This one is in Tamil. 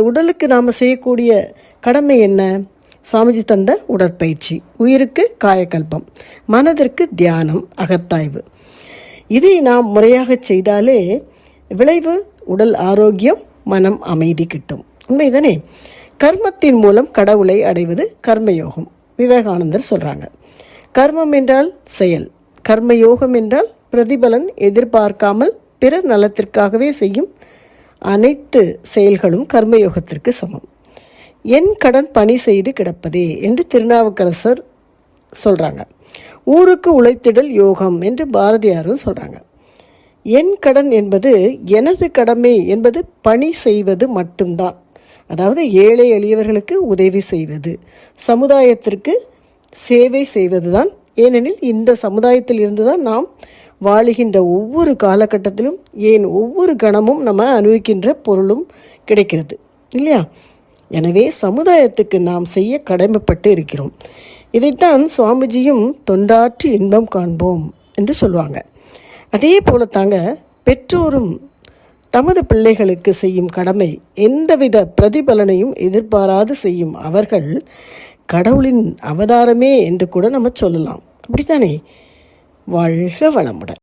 உடலுக்கு நாம் செய்யக்கூடிய கடமை என்ன? சுவாமிஜி தந்த உடற்பயிற்சி. உயிருக்கு காயக்கல்பம். மனதிற்கு தியானம் அகத்தாய்வு. இதை நாம் முறையாக செய்தாலே விளைவு உடல் ஆரோக்கியம் மனம் அமைதி கிட்டும். உண்மைதானே? கர்மத்தின் மூலம் கடவுளை அடைவது கர்மயோகம். விவேகானந்தர் சொல்கிறாங்க கர்மம் என்றால் செயல். கர்மயோகம் என்றால் பிரதிபலன் எதிர்பார்க்காமல் பிறர் நலத்திற்காகவே செய்யும் அனைத்து செயல்களும் கர்மயோகத்திற்கு சமம். என் கடன் பணி செய்து கிடப்பதே என்று திருநாவுக்கரசர் சொல்கிறாங்க ஊருக்கு உழைத்திடல் யோகம் என்று பாரதியாரும் சொல்கிறாங்க என் கடன் என்பது எனது கடமை என்பது பணி செய்வது மட்டும்தான். அதாவது ஏழை எளியவர்களுக்கு உதவி செய்வது சமுதாயத்திற்கு சேவை செய்வது தான் ஏனெனில் இந்த சமுதாயத்தில் இருந்து தான் நாம் வாழுகின்ற ஒவ்வொரு காலகட்டத்திலும் ஏன் ஒவ்வொரு கணமும் நம்ம அனுபவிக்கின்ற பொருளும் கிடைக்கிறது இல்லையா? எனவே சமுதாயத்துக்கு நாம் செய்ய கடமைப்பட்டு இருக்கிறோம். இதைத்தான் சுவாமிஜியும் தொண்டாற்றி இன்பம் காண்போம் என்று சொல்லுவாங்க. அதே போல தாங்க பெற்றோரும் தமது பிள்ளைகளுக்கு செய்யும் கடமை எந்தவித பிரதிபலனையும் எதிர்பாராது செய்யும் அவர்கள் கடவுளின் அவதாரமே என்று கூட நம்ம சொல்லலாம். அப்படித்தானே? വഴുവ നമ്മുടെ